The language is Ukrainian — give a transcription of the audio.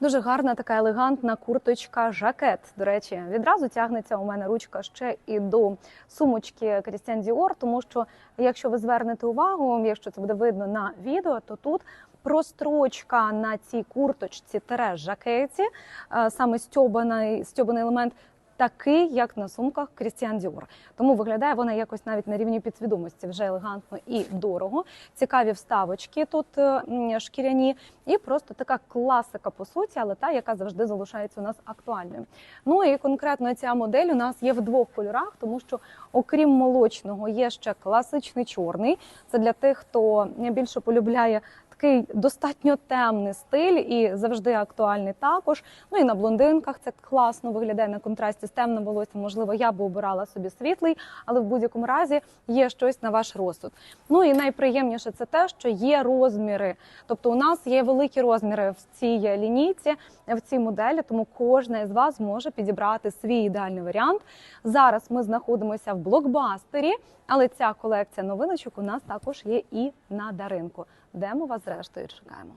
Дуже гарна така елегантна курточка, жакет. До речі, відразу тягнеться у мене ручка ще і до сумочки Christian Dior, тому що якщо ви звернете увагу, якщо це буде видно на відео, то тут прострочка на цій курточці тере жакеті, е, саме стьобаний, стьобаний елемент. Такий, як на сумках Christian Dior. Тому виглядає вона якось навіть на рівні підсвідомості, вже елегантно і дорого. Цікаві вставочки тут е, шкіряні, і просто така класика по суті, але та, яка завжди залишається у нас актуальною. Ну і конкретно ця модель у нас є в двох кольорах, тому що окрім молочного є ще класичний чорний. Це для тих, хто більше полюбляє. Такий достатньо темний стиль і завжди актуальний також. Ну і на блондинках це класно виглядає на контрасті з темним волоссям. Можливо, я би обирала собі світлий, але в будь-якому разі є щось на ваш розсуд. Ну і найприємніше це те, що є розміри. Тобто, у нас є великі розміри в цій лінійці, в цій моделі, тому кожна із вас може підібрати свій ідеальний варіант. Зараз ми знаходимося в блокбастері, але ця колекція новиночок у нас також є і на даринку, де ми вас зрештою чекаємо.